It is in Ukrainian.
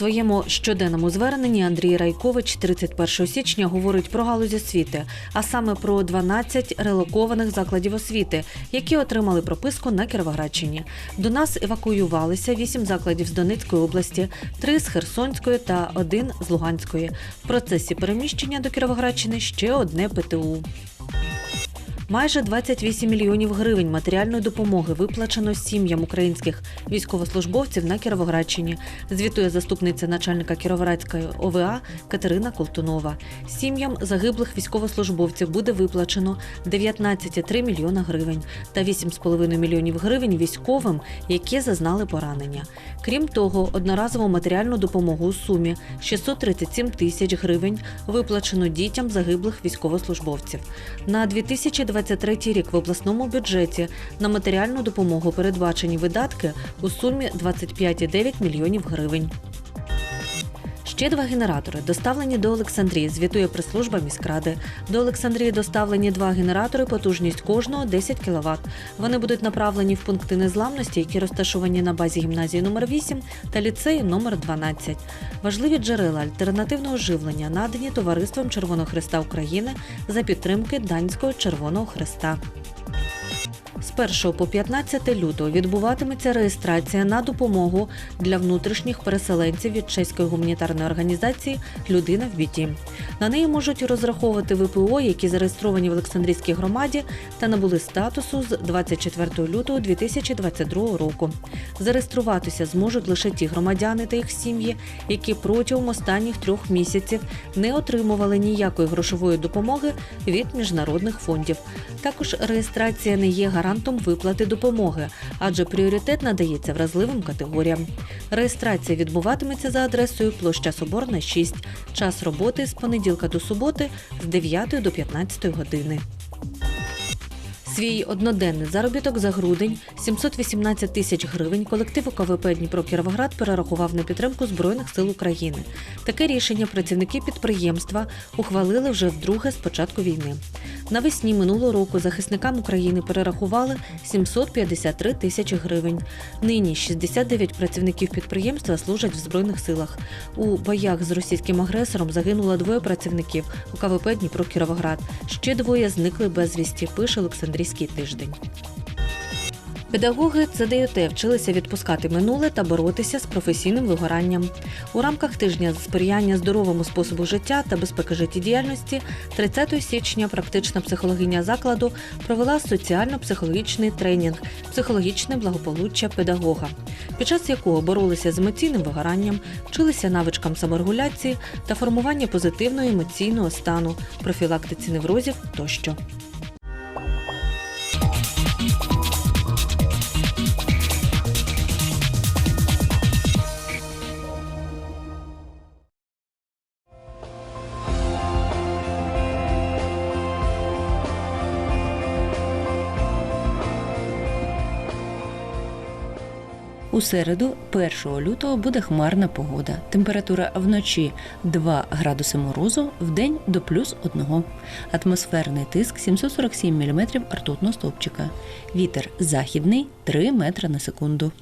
своєму щоденному зверненні Андрій Райкович 31 січня говорить про галузь освіти, а саме про 12 релокованих закладів освіти, які отримали прописку на Кіровоградщині. До нас евакуювалися 8 закладів з Донецької області, 3 з Херсонської та 1 з Луганської. В процесі переміщення до Кіровоградщини ще одне ПТУ. Майже 28 мільйонів гривень матеріальної допомоги виплачено сім'ям українських військовослужбовців на Кіровоградщині. Звітує заступниця начальника Кіровоградської ОВА Катерина Колтунова. Сім'ям загиблих військовослужбовців буде виплачено 19,3 мільйона гривень та 8,5 мільйонів гривень військовим, які зазнали поранення. Крім того, одноразову матеріальну допомогу у сумі 637 тисяч гривень виплачено дітям загиблих військовослужбовців. На 2023 рік в обласному бюджеті на матеріальну допомогу передбачені видатки у сумі 25,9 мільйонів гривень. Ще два генератори доставлені до Олександрії, звітує прес-служба міськради. До Олександрії доставлені два генератори, потужність кожного 10 кВт. Вони будуть направлені в пункти незламності, які розташовані на базі гімназії номер 8 та ліцею номер 12. Важливі джерела альтернативного живлення надані товариством Червоного Христа України за підтримки Данського Червоного Христа. З 1 по 15 лютого відбуватиметься реєстрація на допомогу для внутрішніх переселенців від чеської гуманітарної організації Людина в біді. На неї можуть розраховувати ВПО, які зареєстровані в Олександрійській громаді та набули статусу з 24 лютого 2022 року. Зареєструватися зможуть лише ті громадяни та їх сім'ї, які протягом останніх трьох місяців не отримували ніякої грошової допомоги від міжнародних фондів. Також реєстрація не є гарантом виплати допомоги, адже пріоритет надається вразливим категоріям. Реєстрація відбуватиметься за адресою площа Соборна 6. Час роботи з понеділка до суботи з 9 до 15 години. Свій одноденний заробіток за грудень 718 тисяч гривень колектив УКВП Дніпро Кіровоград перерахував на підтримку Збройних сил України. Таке рішення працівники підприємства ухвалили вже вдруге з початку війни. Навесні минулого року захисникам України перерахували 753 тисячі гривень. Нині 69 працівників підприємства служать в збройних силах. У боях з російським агресором загинуло двоє працівників УКВП Дніпро Кіровоград. Ще двоє зникли безвісті. Пише Олександрійський тиждень. Педагоги ЦДЮТ вчилися відпускати минуле та боротися з професійним вигоранням. У рамках тижня сприяння здоровому способу життя та безпеки життєдіяльності 30 січня практична психологиня закладу провела соціально-психологічний тренінг Психологічне благополуччя педагога, під час якого боролися з емоційним вигоранням, вчилися навичкам саморегуляції та формування позитивного емоційного стану, профілактиці неврозів тощо. Thank you У середу, 1 лютого, буде хмарна погода. Температура вночі 2 градуси морозу, вдень до плюс 1. Атмосферний тиск 747 мм ртутного стовпчика. Вітер західний 3 метри на секунду.